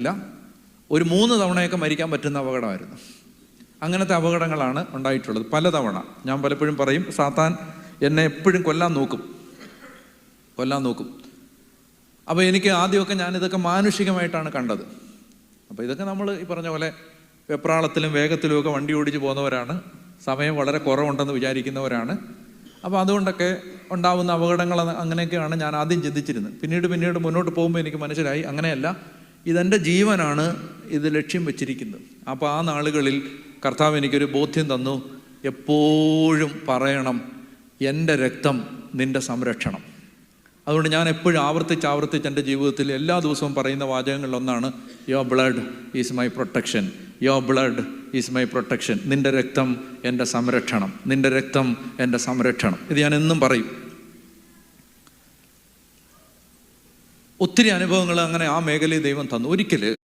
ഇല്ല. ഒരു മൂന്ന് തവണയൊക്കെ മരിക്കാൻ പറ്റുന്ന അപകടമായിരുന്നു. അങ്ങനത്തെ അപകടങ്ങളാണ് ഉണ്ടായിട്ടുള്ളത്. പലതവണ. ഞാൻ പലപ്പോഴും പറയും സാത്താൻ എന്നെ എപ്പോഴും കൊല്ലാൻ നോക്കും. കൊല്ലാൻ നോക്കും. അപ്പോൾ എനിക്ക് ആദ്യമൊക്കെ ഞാനിതൊക്കെ മാനുഷികമായിട്ടാണ് കണ്ടത്. അപ്പോൾ ഇതൊക്കെ നമ്മൾ ഈ പറഞ്ഞ പോലെ വെപ്രാളത്തിലും വേഗത്തിലും ഒക്കെ വണ്ടി ഓടിച്ച് പോകുന്നവരാണ്. സമയം വളരെ കുറവുണ്ടെന്ന് വിചാരിക്കുന്നവരാണ്. അപ്പോൾ അതുകൊണ്ടൊക്കെ ഉണ്ടാവുന്ന അപകടങ്ങൾ അങ്ങനെയൊക്കെയാണ് ഞാൻ ആദ്യം ചിന്തിച്ചിരുന്നത്. പിന്നീട് പിന്നീട് മുന്നോട്ട് പോകുമ്പോൾ എനിക്ക് മനസ്സിലായി അങ്ങനെയല്ല. ഇതെന്റെ ജീവനാണ് ഇത് ലക്ഷ്യം വെച്ചിരിക്കുന്നത്. അപ്പോൾ ആ നാളുകളിൽ കർത്താവ് എനിക്കൊരു ബോധ്യം തന്നു എപ്പോഴും പറയണം എന്റെ രക്തം നിന്റെ സംരക്ഷണം. അതുകൊണ്ട് ഞാൻ എപ്പോഴും ആവർത്തിച്ച് ആവർത്തിച്ച് എന്റെ ജീവിതത്തിൽ എല്ലാ ദിവസവും പറയുന്ന വാചകങ്ങളിലൊന്നാണ് your blood is my protection your blood is my protection നിന്റെ രക്തം എന്റെ സംരക്ഷണം. നിന്റെ രക്തം എന്റെ സംരക്ഷണം. ഇത് ഞാൻ എന്നും പറയും. ഒത്തിരി അനുഭവങ്ങൾ അങ്ങനെ ആ മേഖലയിൽ ദൈവം തന്നു. ഒരിക്കൽ